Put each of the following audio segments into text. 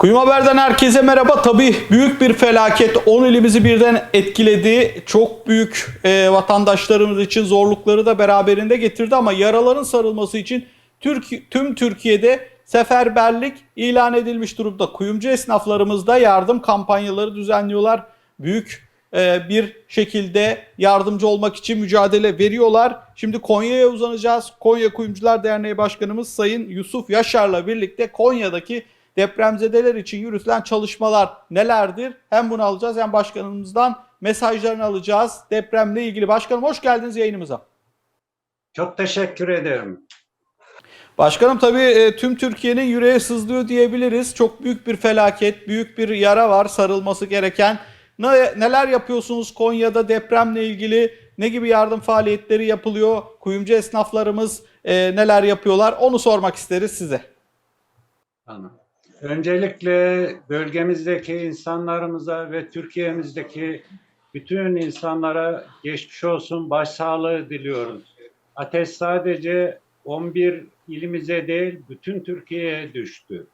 Kuyum Haber'den herkese merhaba. Tabii büyük bir felaket 10 ilimizi birden etkiledi. Çok büyük e, vatandaşlarımız için zorlukları da beraberinde getirdi ama yaraların sarılması için Türk, tüm Türkiye'de seferberlik ilan edilmiş durumda. Kuyumcu esnaflarımız da yardım kampanyaları düzenliyorlar. Büyük e, bir şekilde yardımcı olmak için mücadele veriyorlar. Şimdi Konya'ya uzanacağız. Konya Kuyumcular Derneği Başkanımız Sayın Yusuf Yaşar'la birlikte Konya'daki depremzedeler için yürütülen çalışmalar nelerdir? Hem bunu alacağız hem başkanımızdan mesajlarını alacağız. Depremle ilgili. Başkanım hoş geldiniz yayınımıza. Çok teşekkür ederim. Başkanım tabii e, tüm Türkiye'nin yüreği sızlıyor diyebiliriz. Çok büyük bir felaket, büyük bir yara var sarılması gereken. Ne, neler yapıyorsunuz Konya'da depremle ilgili? Ne gibi yardım faaliyetleri yapılıyor? Kuyumcu esnaflarımız e, neler yapıyorlar? Onu sormak isteriz size. Tamam. Öncelikle bölgemizdeki insanlarımıza ve Türkiye'mizdeki bütün insanlara geçmiş olsun, başsağlığı diliyoruz. Ateş sadece 11 ilimize değil, bütün Türkiye'ye düştü.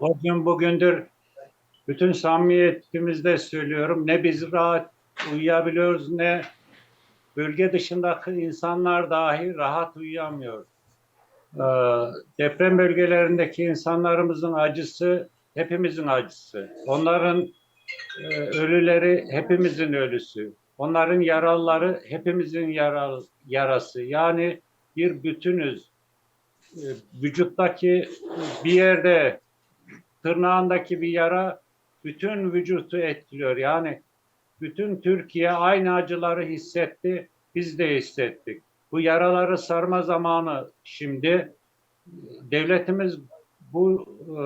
O gün bugündür bütün samimiyetimizle söylüyorum, ne biz rahat uyuyabiliyoruz ne bölge dışındaki insanlar dahi rahat uyuyamıyor. Ee, deprem bölgelerindeki insanlarımızın acısı hepimizin acısı. Onların e, ölüleri hepimizin ölüsü. Onların yaralıları hepimizin yaralı, yarası. Yani bir bütünüz. Ee, vücuttaki bir yerde tırnağındaki bir yara bütün vücutu etkiliyor. Yani bütün Türkiye aynı acıları hissetti. Biz de hissettik. Bu yaraları sarma zamanı şimdi. Devletimiz bu e,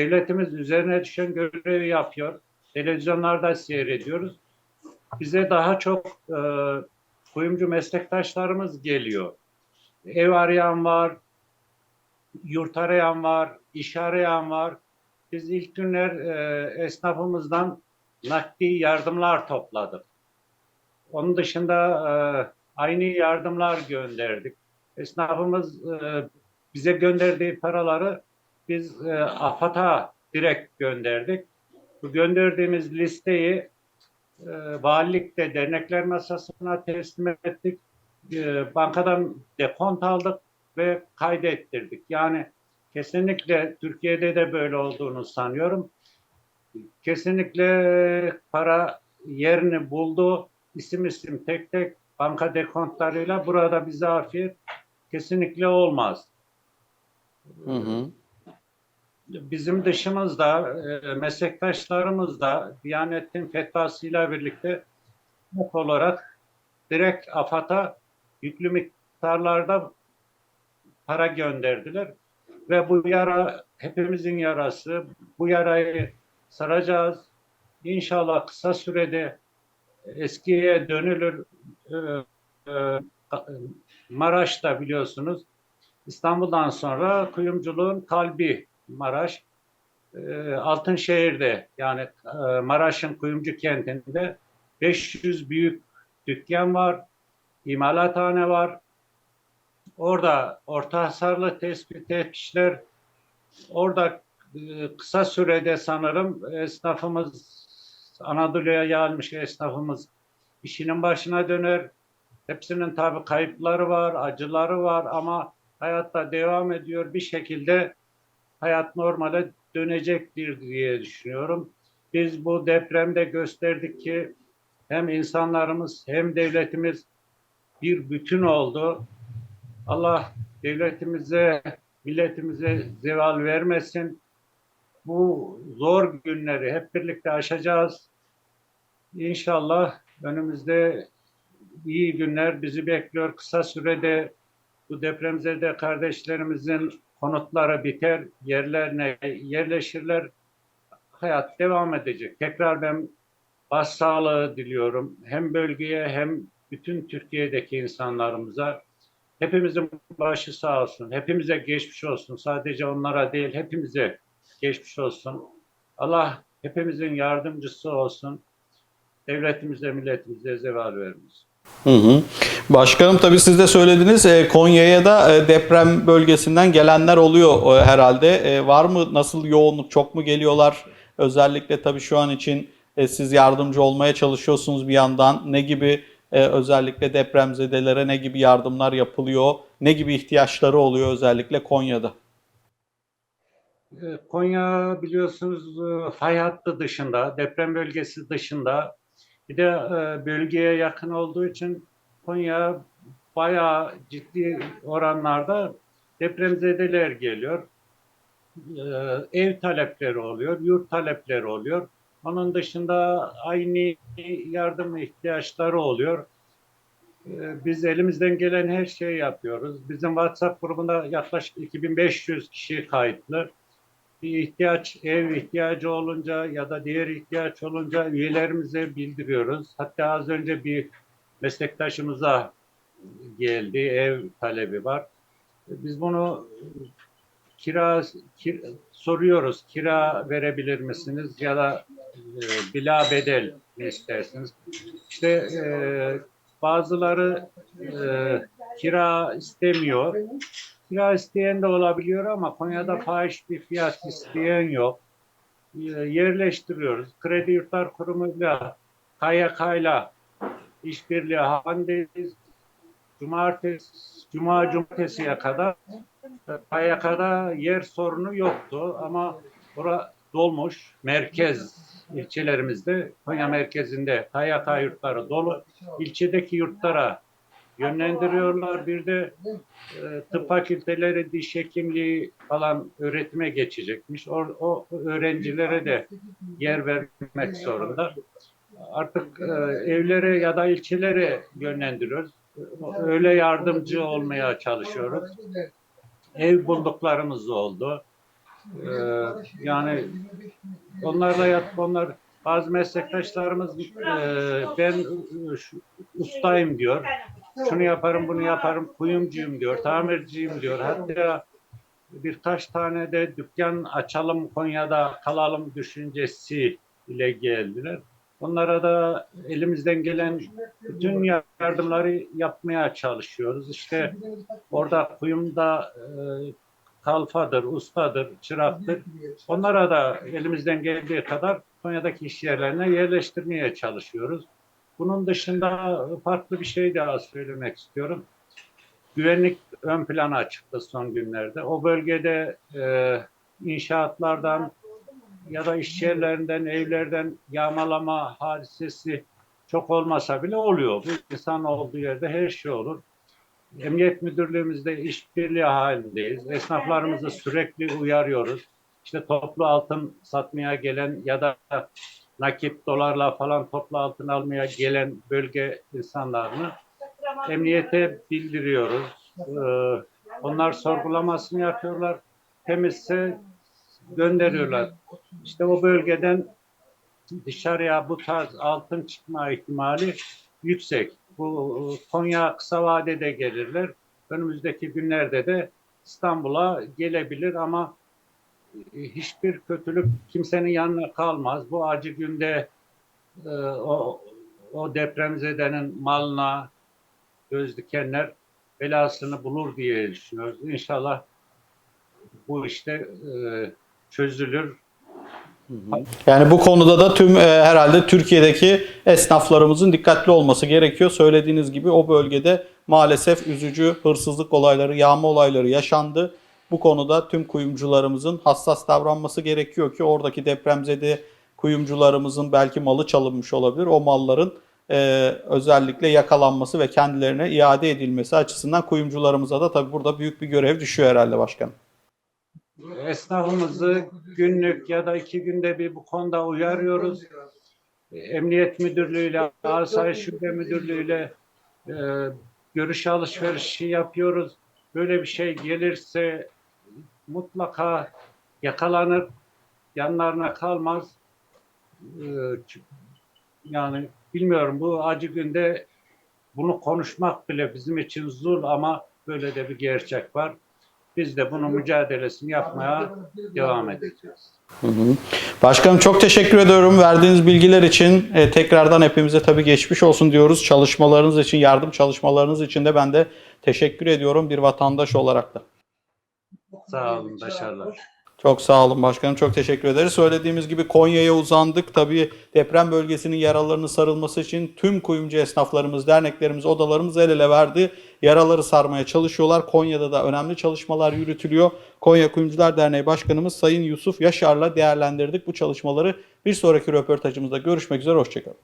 devletimiz üzerine düşen görevi yapıyor. Televizyonlarda seyrediyoruz. Bize daha çok e, kuyumcu meslektaşlarımız geliyor. Ev arayan var, yurt arayan var, iş arayan var. Biz ilk günler e, esnafımızdan nakdi yardımlar topladık. Onun dışında e, aynı yardımlar gönderdik. Esnafımız e, bize gönderdiği paraları biz e, AFAD'a direkt gönderdik. Bu gönderdiğimiz listeyi e, valilikte dernekler masasına teslim ettik. E, bankadan dekont aldık ve kaydettirdik. Yani kesinlikle Türkiye'de de böyle olduğunu sanıyorum. Kesinlikle para yerini buldu. İsim isim tek tek banka dekontlarıyla burada bize afiyet kesinlikle olmaz. Hı hı. Bizim dışımızda e, meslektaşlarımız da Diyanet'in fetvasıyla birlikte hukuk olarak direkt AFAD'a yüklü miktarlarda para gönderdiler. Ve bu yara hepimizin yarası. Bu yarayı saracağız. İnşallah kısa sürede eskiye dönülür. Ee, e, Maraş'ta biliyorsunuz İstanbul'dan sonra kuyumculuğun kalbi Maraş. Ee, Altınşehir'de yani e, Maraş'ın kuyumcu kentinde 500 büyük dükkan var, imalathane var. Orada orta hasarlı tespit etmişler. Orada e, kısa sürede sanırım esnafımız Anadolu'ya gelmiş esnafımız işinin başına döner. Hepsinin tabii kayıpları var, acıları var ama hayatta devam ediyor. Bir şekilde hayat normale dönecektir diye düşünüyorum. Biz bu depremde gösterdik ki hem insanlarımız hem devletimiz bir bütün oldu. Allah devletimize, milletimize zeval vermesin. Bu zor günleri hep birlikte aşacağız. İnşallah önümüzde iyi günler bizi bekliyor. Kısa sürede bu depremzede kardeşlerimizin konutları biter, yerlerine yerleşirler. Hayat devam edecek. Tekrar ben başsağlığı diliyorum. Hem bölgeye hem bütün Türkiye'deki insanlarımıza. Hepimizin başı sağ olsun. Hepimize geçmiş olsun. Sadece onlara değil, hepimize geçmiş olsun. Allah hepimizin yardımcısı olsun. Devletimize, milletimize zeval vermesin. Hı hı. Başkanım tabii siz de söylediniz e, Konya'ya da e, deprem bölgesinden gelenler oluyor e, herhalde. Var mı nasıl yoğunluk çok mu geliyorlar? Özellikle tabii şu an için siz yardımcı olmaya çalışıyorsunuz bir yandan. Ne gibi özellikle depremzedelere ne gibi yardımlar yapılıyor? Ne gibi ihtiyaçları oluyor özellikle Konya'da? Konya biliyorsunuz fay hattı dışında, deprem bölgesi dışında bir de e, bölgeye yakın olduğu için Konya bayağı ciddi oranlarda depremzedeler geliyor. E, Ev talepleri oluyor, yurt talepleri oluyor. Onun dışında aynı yardım ihtiyaçları oluyor. E, Biz elimizden gelen her şeyi yapıyoruz. Bizim WhatsApp grubunda yaklaşık 2500 kişi kayıtlı bir ihtiyaç, ev ihtiyacı olunca ya da diğer ihtiyaç olunca üyelerimize bildiriyoruz. Hatta az önce bir meslektaşımıza geldi, ev talebi var. Biz bunu kira, kir- soruyoruz, kira verebilir misiniz ya da e, bila bedel mi istersiniz? İşte e, bazıları e, kira istemiyor. Kira isteyen de olabiliyor ama Konya'da fahiş bir fiyat isteyen yok. Ee, Yerleştiriyoruz. Kredi Yurtlar Kurumu'yla, KYK'yla işbirliği halindeyiz. Cumartesi, Cuma Cumartesi'ye kadar e, KYK'da yer sorunu yoktu ama bura dolmuş. Merkez ilçelerimizde, Konya merkezinde KYK yurtları dolu. İlçedeki yurtlara yönlendiriyorlar. Bir de e, tıp fakülteleri diş hekimliği falan öğretime geçecekmiş. O, o öğrencilere de yer vermek zorunda. Artık e, evlere ya da ilçelere yönlendiriyoruz. Öyle yardımcı olmaya çalışıyoruz. Ev bulduklarımız oldu. E, yani onlarla yap, onlar bazı meslektaşlarımız e, ben e, ustayım diyor şunu yaparım bunu yaparım kuyumcuyum diyor, tamirciyim diyor. Hatta birkaç tane de dükkan açalım Konya'da kalalım düşüncesi ile geldiler. Onlara da elimizden gelen bütün yardımları yapmaya çalışıyoruz. İşte orada kuyumda e, kalfadır, ustadır, çıraktır. Onlara da elimizden geldiği kadar Konya'daki iş yerlerine yerleştirmeye çalışıyoruz. Bunun dışında farklı bir şey daha söylemek istiyorum. Güvenlik ön plana çıktı son günlerde. O bölgede e, inşaatlardan ya da iş yerlerinden, evlerden yağmalama hadisesi çok olmasa bile oluyor. Bu insan olduğu yerde her şey olur. Emniyet Müdürlüğümüzde işbirliği halindeyiz. Esnaflarımızı sürekli uyarıyoruz. İşte toplu altın satmaya gelen ya da nakit dolarla falan toplu altın almaya gelen bölge insanlarını emniyete bildiriyoruz. Ee, onlar sorgulamasını yapıyorlar. Temizse gönderiyorlar. İşte o bölgeden dışarıya bu tarz altın çıkma ihtimali yüksek. Bu Konya kısa vadede gelirler. Önümüzdeki günlerde de İstanbul'a gelebilir ama hiçbir kötülük kimsenin yanına kalmaz. Bu acı günde e, o, o depremzedenin malına göz dikenler belasını bulur diye düşünüyoruz. İnşallah bu işte e, çözülür. Yani bu konuda da tüm e, herhalde Türkiye'deki esnaflarımızın dikkatli olması gerekiyor. Söylediğiniz gibi o bölgede maalesef üzücü hırsızlık olayları, yağma olayları yaşandı. Bu konuda tüm kuyumcularımızın hassas davranması gerekiyor ki oradaki depremzede kuyumcularımızın belki malı çalınmış olabilir. O malların e, özellikle yakalanması ve kendilerine iade edilmesi açısından kuyumcularımıza da tabii burada büyük bir görev düşüyor herhalde başkanım. Esnafımızı günlük ya da iki günde bir bu konuda uyarıyoruz. Emniyet Müdürlüğü'yle, Asayiş Şube Müdürlüğü'yle e, görüş alışverişi yapıyoruz. Böyle bir şey gelirse mutlaka yakalanır, yanlarına kalmaz. E, ç- yani bilmiyorum bu acı günde bunu konuşmak bile bizim için zul ama böyle de bir gerçek var. Biz de bunun mücadelesini yapmaya devam edeceğiz. Başkanım çok teşekkür ediyorum verdiğiniz bilgiler için. E, tekrardan hepimize tabii geçmiş olsun diyoruz. Çalışmalarınız için, yardım çalışmalarınız için de ben de teşekkür ediyorum bir vatandaş olarak da. Sağ olun, başarılar. Çok sağ olun başkanım. Çok teşekkür ederiz. Söylediğimiz gibi Konya'ya uzandık. Tabii deprem bölgesinin yaralarının sarılması için tüm kuyumcu esnaflarımız, derneklerimiz, odalarımız el ele verdi. Yaraları sarmaya çalışıyorlar. Konya'da da önemli çalışmalar yürütülüyor. Konya Kuyumcular Derneği Başkanımız Sayın Yusuf Yaşar'la değerlendirdik bu çalışmaları. Bir sonraki röportajımızda görüşmek üzere. Hoşçakalın.